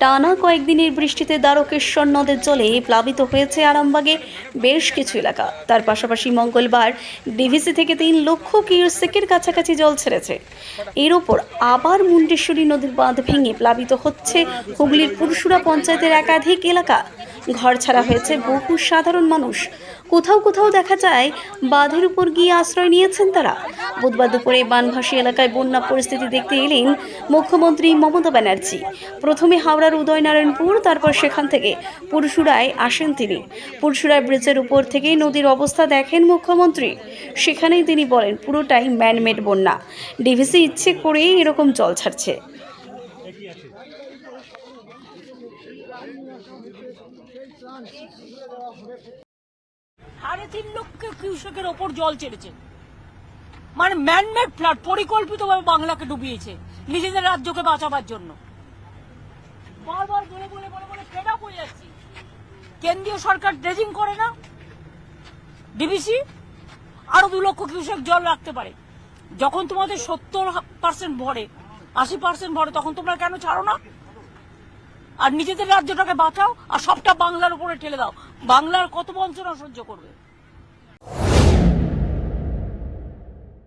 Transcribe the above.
টানা কয়েকদিনের বৃষ্টিতে দ্বারকেশ্বর নদের জলে প্লাবিত হয়েছে আরামবাগে বেশ কিছু এলাকা। তার পাশাপাশি মঙ্গলবার ডিভিসি থেকে তিন লক্ষ কিউসেকের কাছাকাছি জল ছেড়েছে। এর ওপর আবার মুন্ডেশ্বরী নদীর বাঁধ ভেঙে প্লাবিত হচ্ছে হুগলির পুরুষুরা পঞ্চায়েতের একাধিক এলাকা। ঘর ছাড়া হয়েছে বহু সাধারণ মানুষ। কোথাও কোথাও দেখা যায়, বাঁধের উপর গিয়ে আশ্রয় নিয়েছেন তারা। বুধবার দুপুরে বানভাসী এলাকায় বন্যা পরিস্থিতি দেখতে এলেন মুখ্যমন্ত্রী মমতা ব্যানার্জি। প্রথমে হাওড়ার উদয়নারায়ণপুর, তারপর সেখান থেকে পুরশুরায় আসেন তিনি। পুরশুরায় ব্রিজের উপর থেকে নদীর অবস্থা দেখেন মুখ্যমন্ত্রী। সেখানেই তিনি বলেন, পুরোটাই ম্যানমেড বন্যা। ডিভিসি ইচ্ছে করেই এরকম জল ছাড়ছে। সাড়ে তিন লক্ষ কৃষকের ওপর জল ছেড়েছে মানে ম্যানমেড ফ্লাড পরিকল্পিতভাবে বাংলাকে ডুবিয়েছে নিজেদের রাজ্যকে বাঁচাবার জন্য। বারবার বলে বলে বলে বলে যাচ্ছি। কেন্দ্রীয় সরকার ড্রেজিং করে না। ডিবিসি আরও দু লক্ষ কিউসেক জল রাখতে পারে। যখন তোমাদের সত্তর পার্সেন্ট ভরে, আশি পার্সেন্ট ভরে, তখন তোমরা কেন ছাড়ো না? আর নিজেদের রাজ্যটাকে বাঁচাও, আর সবটা বাংলার উপরে ঠেলে দাও। বাংলার কত বঞ্চনা সহ্য করবে?